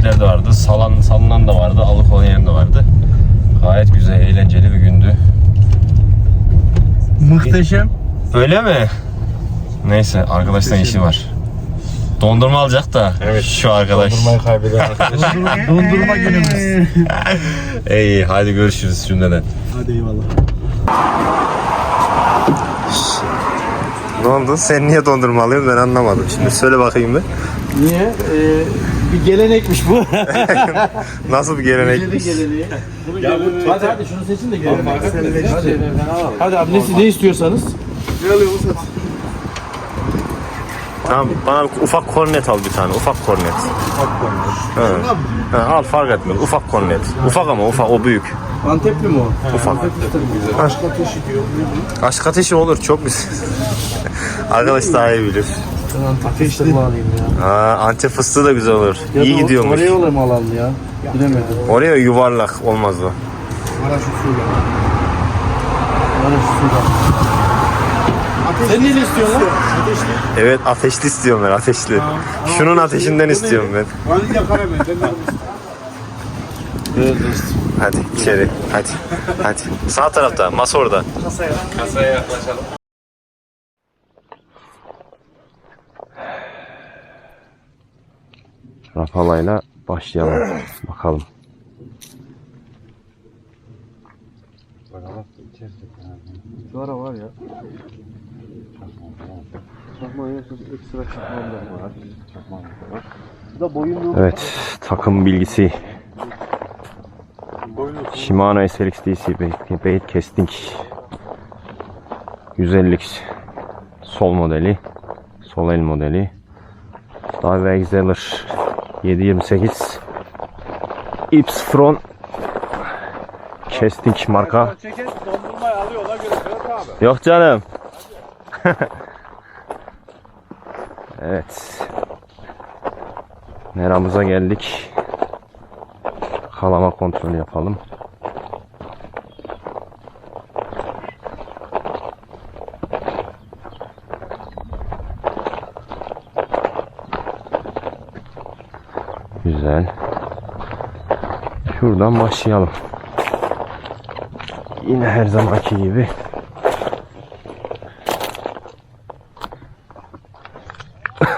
küçükler de vardı. Salan, salınan da vardı, alıkoyan da vardı. Gayet güzel, eğlenceli bir gündü. Muhteşem. Öyle mi? Neyse, arkadaştan işi var. Dondurma alacak da Evet. şu arkadaş. Dondurmayı kaybeden arkadaş. Dondurma günümüz. İyi, hadi görüşürüz şimdiden. Hadi eyvallah. Ne oldu? Sen niye dondurma alıyorsun ben anlamadım. Şimdi söyle bakayım bir. Niye? Ee, bir gelenekmiş bu. Nasıl bir gelenek? geleneği. ya bu Hadi hadi şunu seçin de görelim. Hadi. Hadi abi ne, ne istiyorsanız. Tamam, bana ufak kornet al bir tane, ufak kornet. Ha. Ha, al fark etmez, ufak kornet. Ufak ama ufak, o büyük. Antepli mi o? Ufak. Aşk ateşi diyor. Aşk ateşi olur, çok güzel. Arkadaş daha iyi bilir. Ben Antep fıstığı mı alayım ya? Ha, Antep fıstığı da güzel olur. Ya iyi da gidiyormuş. Oraya mı alalım ya? Bilemedim. Oraya yuvarlak olmaz o. Maraş usulü. Maraş usulü. Sen ne istiyorsun lan? Ateşli. Evet ateşli istiyorum ben ateşli. Şunun ateşinden istiyorum ben. Vanilya karamel. Ben Evet dostum. Hadi içeri hadi. Hadi. Sağ tarafta masa orada. Kasaya yaklaşalım. Rafalayla başlayalım. Bakalım. Şu ara var ya. Çakma yaklaşık ekstra çakmam da var. Da. Evet takım bilgisi. Shimano SLX DC bait, casting 150 sol modeli sol el modeli Dive Exceller 728 Ips Front casting marka. Yok canım. evet. Meramıza geldik. Kalama kontrolü yapalım. Güzel. Şuradan başlayalım. Yine her zamanki gibi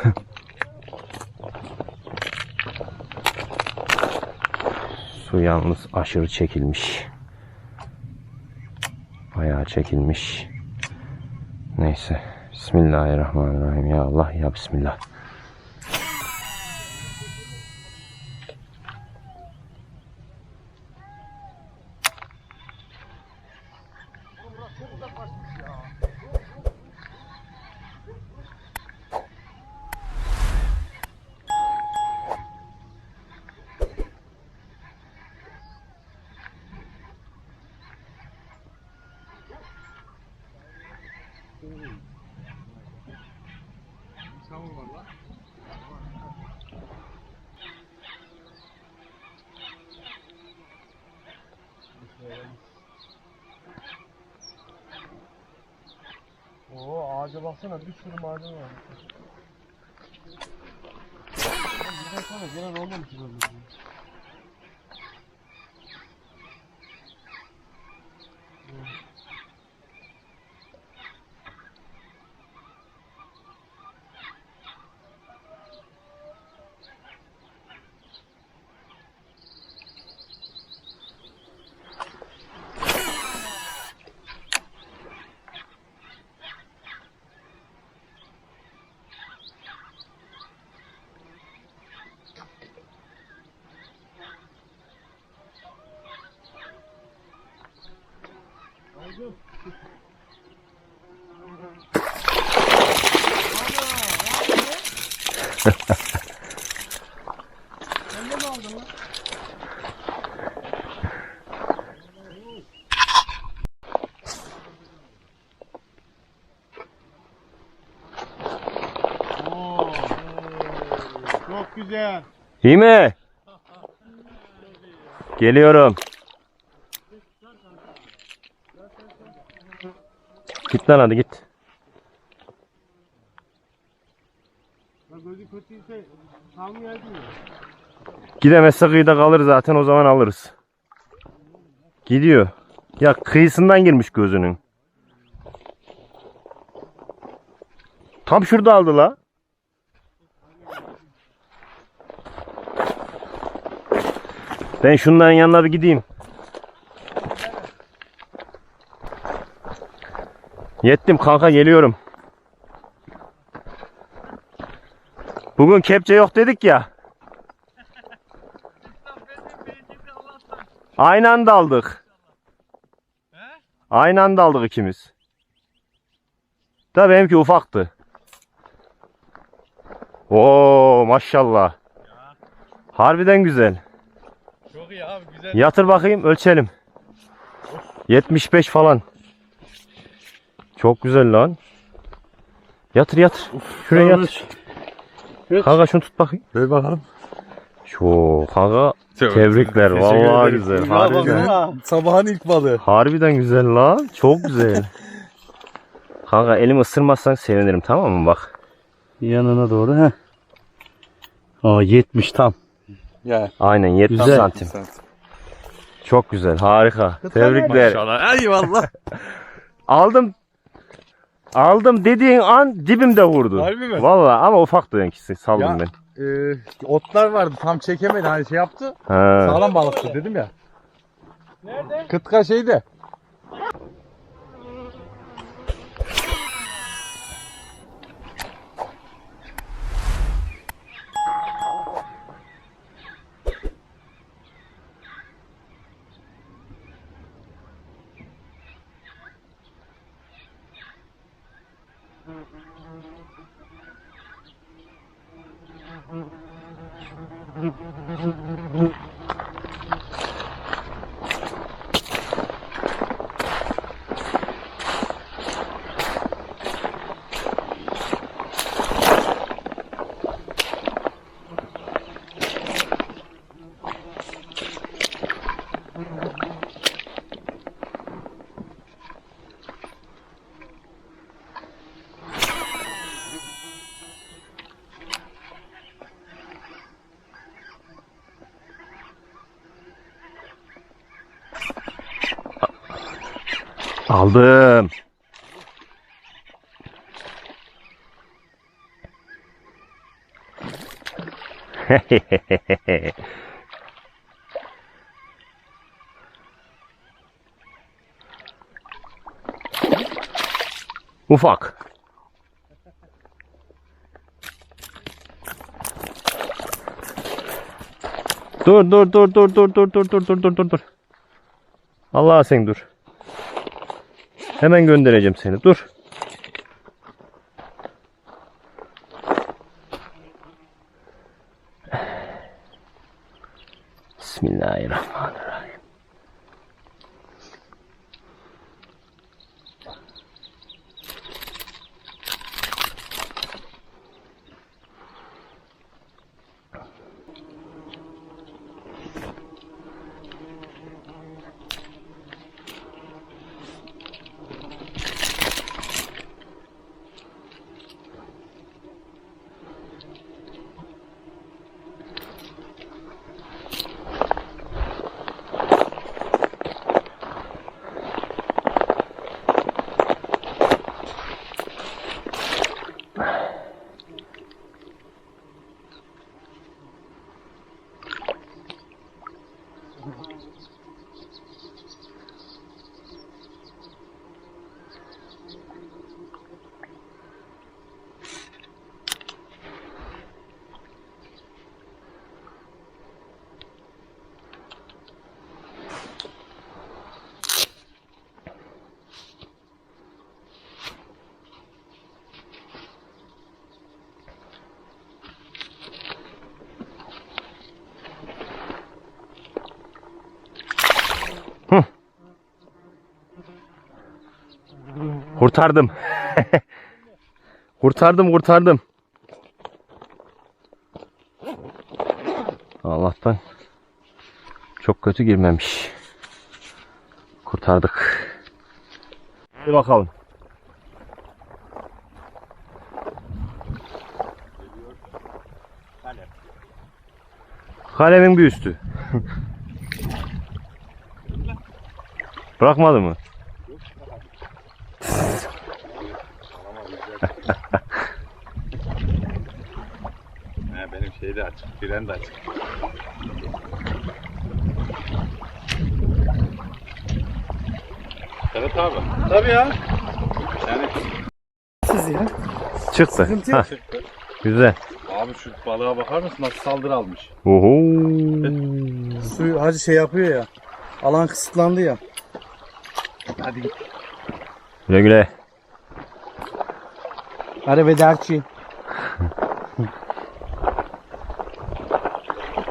Su yalnız aşırı çekilmiş. Bayağı çekilmiş. Neyse. Bismillahirrahmanirrahim. Ya Allah ya Bismillah. Oo ağaca baksana bir sürü maden var. Bizden sonra gelen olmamış böyle. Güzel. İyi mi? Geliyorum. Git lan hadi git. Gidemezse kıyıda kalır zaten o zaman alırız. Gidiyor. Ya kıyısından girmiş gözünün. Tam şurada aldı la. Ben şunların yanına bir gideyim. Yettim kanka geliyorum. Bugün kepçe yok dedik ya. Aynı anda aldık. Aynı anda aldık ikimiz. Da benimki ufaktı. Oo maşallah. Harbiden güzel. Çok iyi abi güzel. Yatır bakayım ölçelim. 75 falan. Çok güzel lan. Yatır yatır. Şuraya yatır. Kanka şunu tut bakayım. Ver bakalım. Şu kanka tebrikler. Vallahi güzel. Harbiden. Sabahın ilk balığı. Harbiden güzel lan. Çok güzel. Kanka elimi ısırmazsan sevinirim tamam mı bak. Yanına doğru he. Aa 70 tam. Ya. Aynen 70 Güzel. santim. Çok güzel. Harika. Tebrikler. Maşallah. Eyvallah. Aldım. Aldım dediğin an dibimde vurdu. Harbi mi? Vallahi ama ufaktı yankisi. Saldım Ya. ben. Ee, otlar vardı tam çekemedi hani şey yaptı. Ha. Sağlam balıktı dedim ya. Nerede? Kıtka şeyde. Aldım. Hehehehe Ufak. Dur dur dur dur dur dur dur dur dur dur dur dur. Allah sen dur. Hemen göndereceğim seni. Dur. Bismillahirrahmanirrahim. Kurtardım. kurtardım kurtardım. Allah'tan çok kötü girmemiş. Kurtardık. Hadi bakalım. Kalemin bir üstü. Bırakmadı mı? He, benim şey de açık. Fren de açık. Evet abi. Tabii ya. Yani Siz ya. Çıktı. Sıkıntı yok. Hah, güzel. abi şu balığa bakar mısın nasıl saldırı almış? Oho. Suyu hacı şey yapıyor ya. Alan kısıtlandı ya. Hadi git. Güle güle. Arrivederci.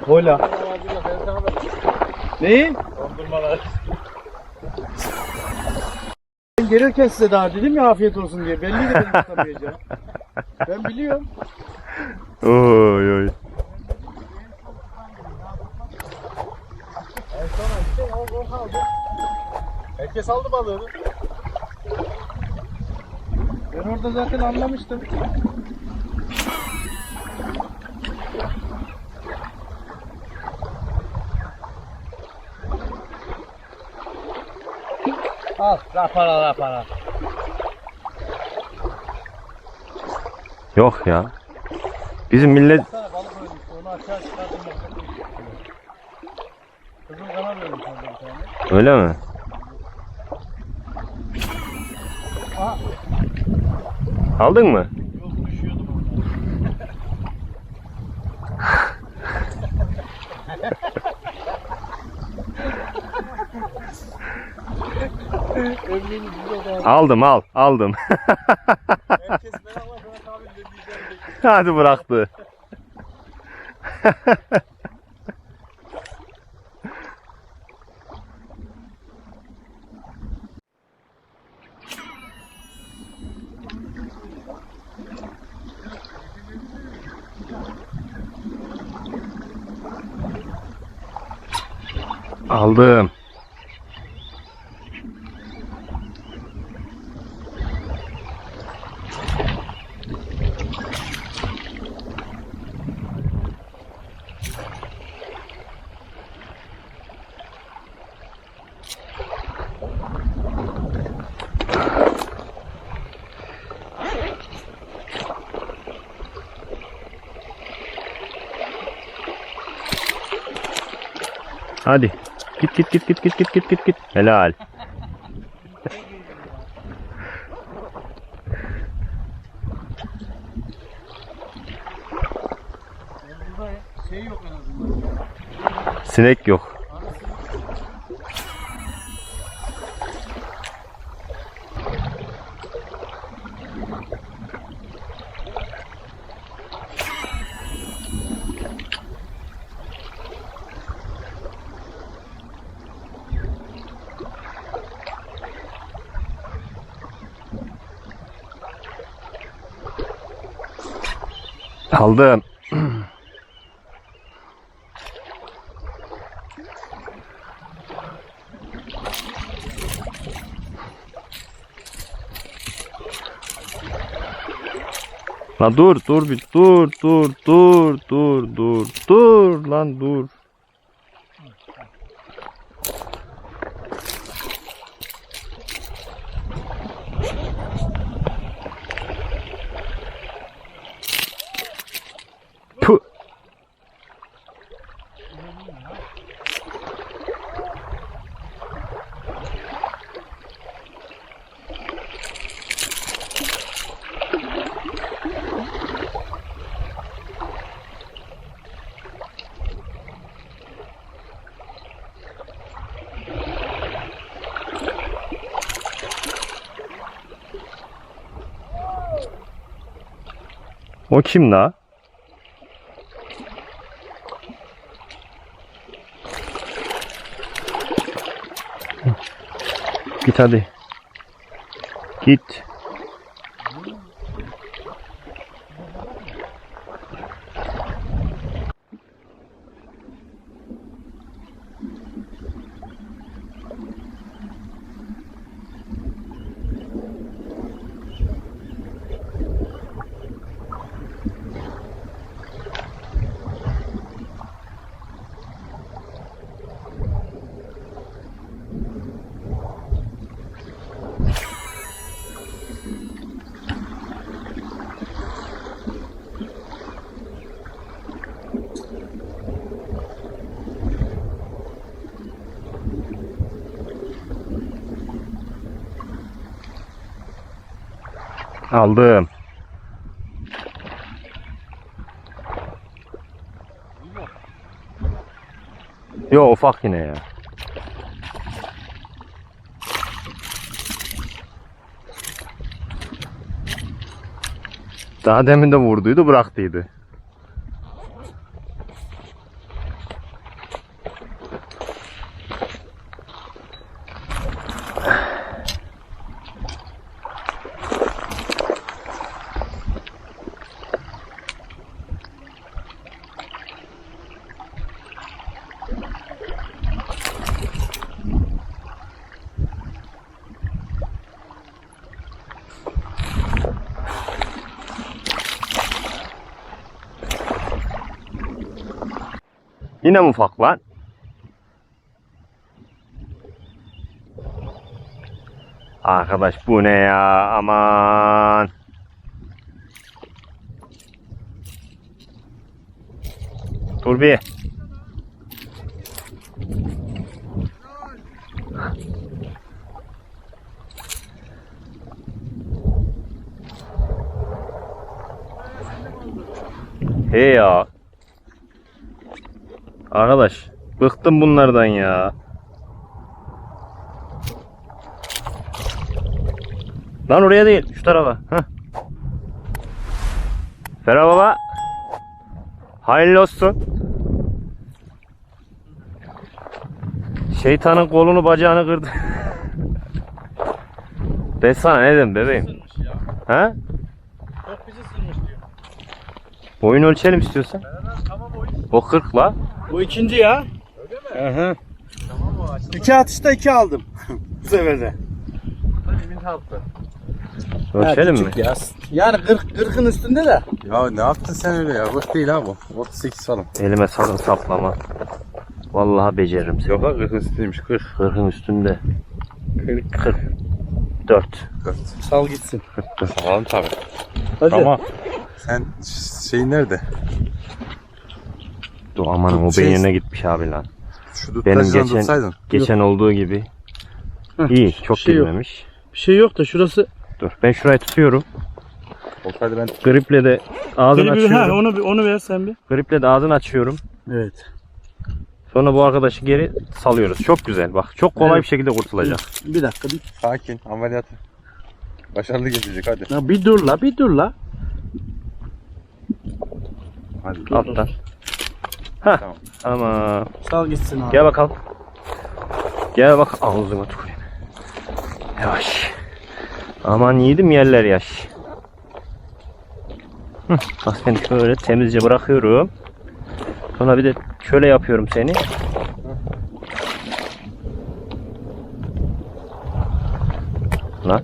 Hola. Neyi? Dondurmalar. Ben gelirken size daha dedim ya afiyet olsun diye. Belliydi benim tutamayacağım. ben biliyorum. Oy oy. Herkes aldı balığını. Ben orada zaten anlamıştım. Al, rapara rapara. Yok ya. Bizim millet Sana balık ölmüş, onu aşağı çıkardım. Kızıl kanat ölmüş orada bir tane. öyle mi? Aldın mı? Yok düşüyordum Aldım al aldım. Herkes merakla. Hadi bıraktı. Aldım. Hadi. Git git git git git git git git git. Helal. Şey. Sinek yok. Aldım. Lan dur dur bir dur dur dur dur dur lan dur. O kim la? Git hadi. Git. Aldım. Yo ufak yine ya. Daha demin de vurduydu bıraktıydı. Yine mi ufak lan? Arkadaş bu ne ya aman. Dur bir. Hey ya. Arkadaş bıktım bunlardan ya. Lan oraya değil şu tarafa. Heh. Ferah baba. Hayırlı olsun. Şeytanın kolunu bacağını kırdı. ben sana ne dedim bebeğim? Ha? Boyun ölçelim istiyorsan. O 40 la. Bu ikinci ya. Öyle mi? İki atışta iki aldım. Bu sefer de. Ölçelim mi? Ya. Yani 40 40'ın üstünde de. Ya ne yaptın sen öyle ya? Boş değil ha bu. 38 falan. Elime sakın saplama. Vallahi beceririm seni. Yok ha 40 üstüymüş 40. 40'ın üstünde. 40 44. 40. Sal gitsin. 44. Tamam tabii. Hadi. Ama Sen şey nerede? Dur aman o Şey- beynine gitmiş abi lan. Şu Benim geçen- tutsaydın. Geçen olduğu gibi. Heh, İyi, çok şey yok. girmemiş. Bir şey yok da şurası. Dur ben şurayı tutuyorum. Olsaydı ben Griple de ağzını Beni bir, ha, açıyorum. onu onu ver sen bir. Griple de ağzını açıyorum. Evet. Sonra bu arkadaşı geri salıyoruz. Çok güzel bak. Çok kolay Evet. bir şekilde kurtulacak. Bir dakika bir. sakin ameliyatı. Başarılı geçecek hadi. Ya bir dur la bir dur la. Hadi. Alttan. Hah. Tamam. Ama Sal gitsin abi. gel bakalım. Gel bak ağzına tüküreyim. Yavaş. Aman yiğidim yerler yaş. Hı, bak seni şöyle temizce bırakıyorum. Sonra bir de şöyle yapıyorum seni. Lan.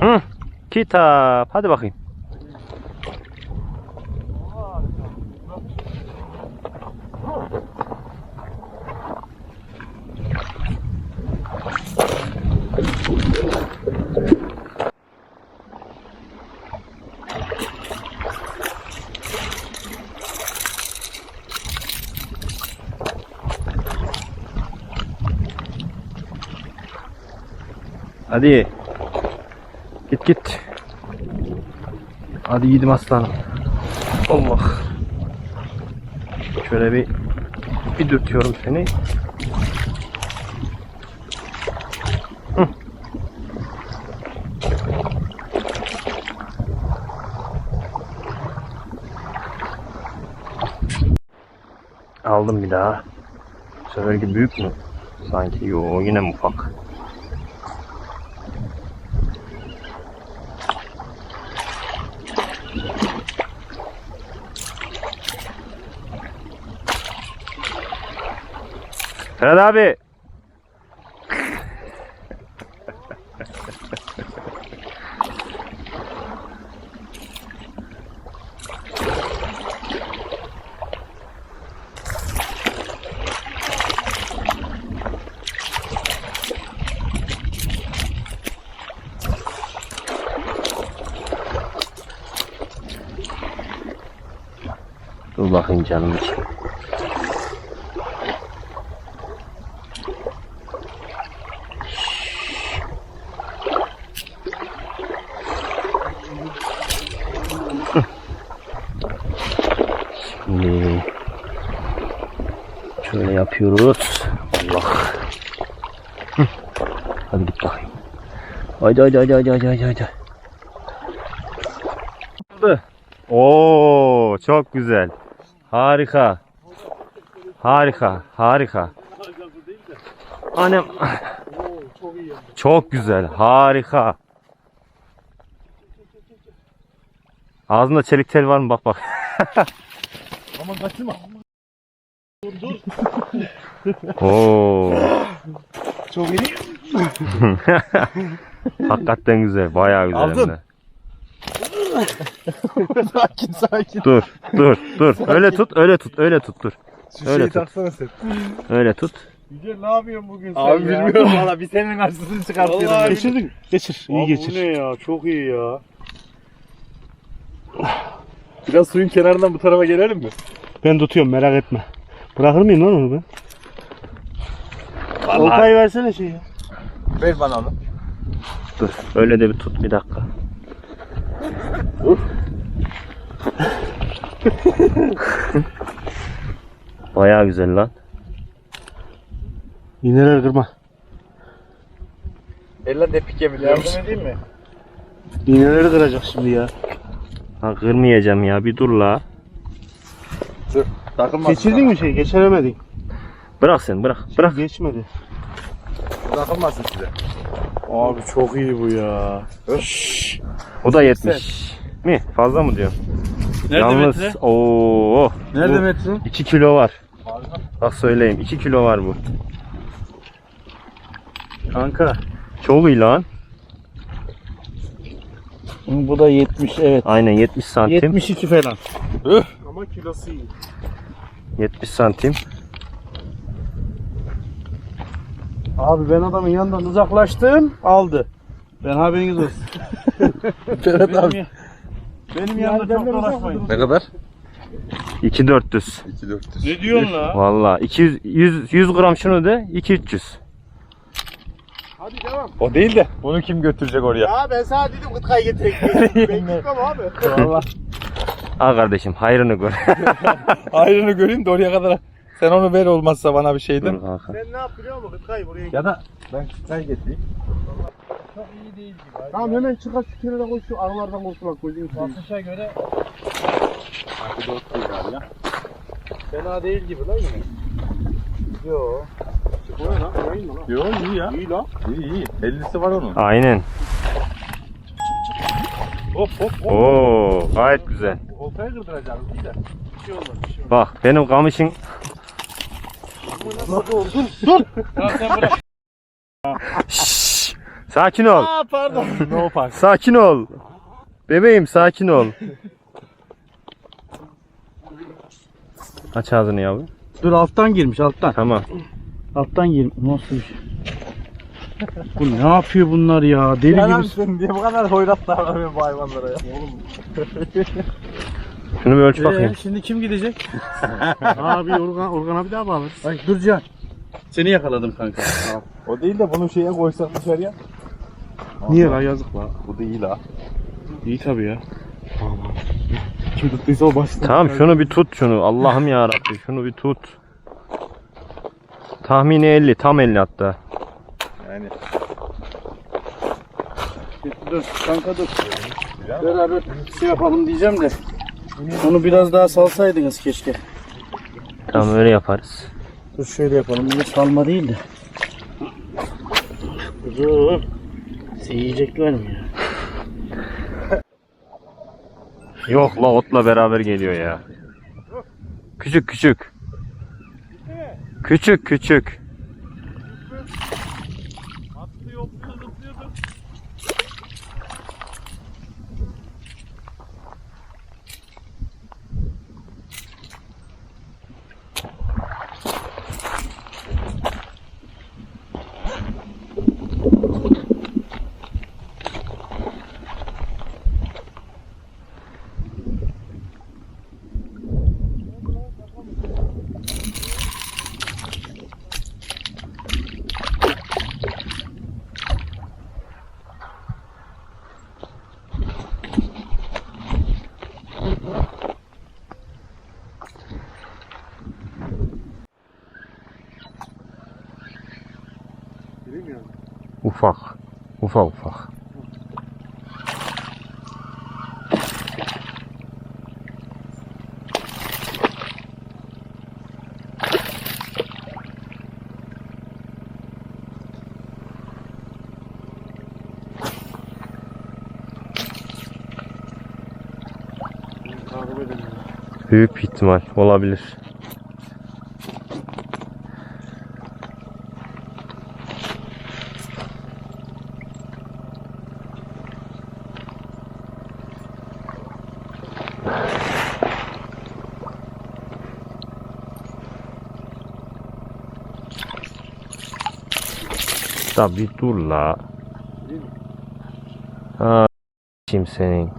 Hı, kitap. Hadi bakayım. Hadi. Git git. Hadi yiğidim aslanım. Allah. Şöyle bir bir dürtüyorum seni. Hı. Aldım bir daha. Bu seferki büyük mü? Sanki yo yine mi ufak? Ferhat abi. Dur bakayım canım. Şimdi şöyle yapıyoruz. Allah. Hı. Hadi git bakayım. Haydi haydi haydi haydi haydi haydi. haydi. Oo çok güzel. Harika. Harika. Harika. Annem. Çok güzel. Harika. Ağzında çelik tel var mı? Bak bak. Aman kaçırma. Oo. Çok iyi. Hakikaten güzel. Bayağı güzel. hem Aldın. de. sakin sakin. Dur, dur, dur. Öyle tut, öyle tut, öyle tut, dur. Şu Öyle şeyi tut. taksana sen. Öyle tut. Yüce ne yapıyorsun bugün sen Abi ya? bilmiyorum. Valla bir senin karşısını çıkartıyorum. Vallahi ben. geçirdin. Geçir. iyi Abi geçir. Bu ne ya? Çok iyi ya. Biraz suyun kenarından bu tarafa gelelim mi? Ben tutuyorum merak etme. Bırakır mıyım lan onu ben? Oltayı versene şey ya. Ver bana onu. Dur. Öyle de bir tut bir dakika. Bayağı güzel lan. İğneler kırma. Eller de pike biliyor Yardım edeyim mi? İğneleri kıracak şimdi ya. Ha kırmayacağım ya. Bir dur la. Dur. Takılmaz. Geçirdin mi şey? Geçiremedin. Bırak sen bırak. Bırak. Geçmedi. Takılmasın size. Abi çok iyi bu ya. O da 70. Mi? Fazla mı diyorsun? Nerede Yalnız metre? ooo. Nerede bu metre? 2 kilo var. Bak söyleyeyim 2 kilo var bu. Kanka. Çok iyi lan. Bu da 70 evet. Aynen 70 santim. 72 falan. Ama kilosu iyi. 70 santim. Abi ben adamın yanından uzaklaştım aldı. Ben haberiniz olsun. Ferhat abi. Benim, yanımda çok dolaşmayın. Ne kadar? 2400. 2400. Ne diyorsun la? Valla 200 100 100 gram şunu de 2300. Hadi devam. O değil de bunu kim götürecek oraya? Ya ben sana dedim gıtkayı getireyim. ben gitmem abi. Valla. Al kardeşim hayrını gör. Ayrını göreyim de oraya kadar. Sen onu ver olmazsa bana bir Dur şeyden. kanka. Sen ne yap biliyor musun? Gıtkayı buraya Ya da ben çay getireyim. Tamam hemen çıkar şu kenara koy şu aralardan kurtulan koyayım. Basınça göre fena değil gibi lan yine. Yo. Bu ne lan? Yayın mı lan? Yo iyi ya. İyi lan. İyi iyi. 50'si var onun. Aynen. Hop hop hop. Oo gayet güzel. Oltayı kırdıracağız iyi de. Bir şey olmaz bir şey olmaz. Bak benim kamışın Tamam sen bırak. Şşş, sakin ol. Aa pardon. no park. Sakin ol. Bebeğim sakin ol. Aç ağzını yavrum. Dur alttan girmiş alttan. Tamam. Alttan girmiş. Nasıl bir şey? Bu ne yapıyor bunlar ya? Deli gibi. sen diye bu kadar hoyrat davranıyor bu hayvanlara ya. Şunu bir ölç Ee, bakayım. şimdi kim gidecek? abi Organ, Organ abi daha bağlı. Ay dur Can. Seni yakaladım kanka. O değil de bunu şeye koysak dışarıya. Niye la yazık la? Bu değil ha. İyi tabi ya. Kim tuttuysa o başta. Tamam şunu bir tut şunu. Allah'ım ya Rabbi şunu bir tut. Tahmini 50, tam 50 hatta. Yani Dur kanka dur. Beraber şey yapalım diyeceğim de. Onu biraz daha salsaydınız keşke. Tamam öyle yaparız. Dur şöyle yapalım. Bunu salma değil de. Dur. Yiyecekler mi ya? Yok la otla beraber geliyor ya. Küçük küçük. Küçük küçük. Ufak. Ufak ufak. Büyük ihtimal olabilir. Tabi dur la. Ha, kim senin?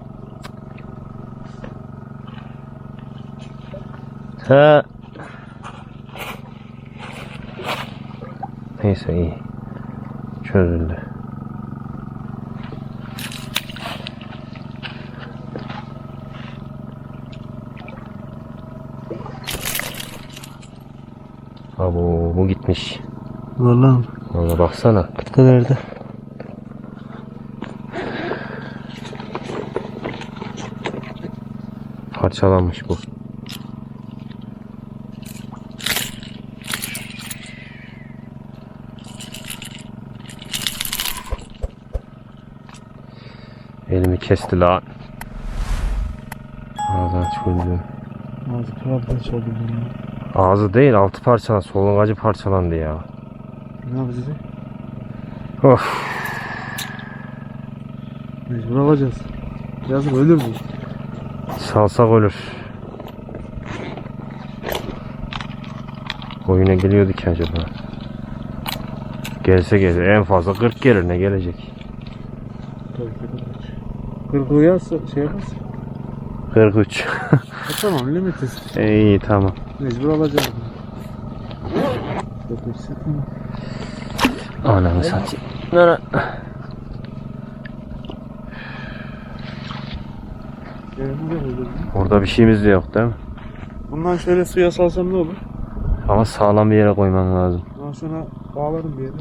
Ha. Neyse iyi. Çözüldü. Abo bu gitmiş. Vallahi Valla baksana. nerede? Parçalanmış bu. Elimi kesti la. Ağzını çözdüm. Ağzı ya. Ağzı değil altı parçalandı. Solungacı parçalandı ya. Ne yapacağız? Of. Mecbur alacağız. Yazık ölür bu. Salsak ölür. Oyuna geliyordu ki acaba? Gelse gelir. En fazla 40 gelir ne gelecek? Kırkığı yazsa şey yaparsa. 43. Ha, tamam limitiz. İyi tamam. Mecbur alacağız. Köpekse tamam. Ananı satayım. Nana. Orada bir şeyimiz de yok değil mi? Bundan şöyle suya salsam ne olur? Ama sağlam bir yere koyman lazım. Daha sonra bağlarım bir yere.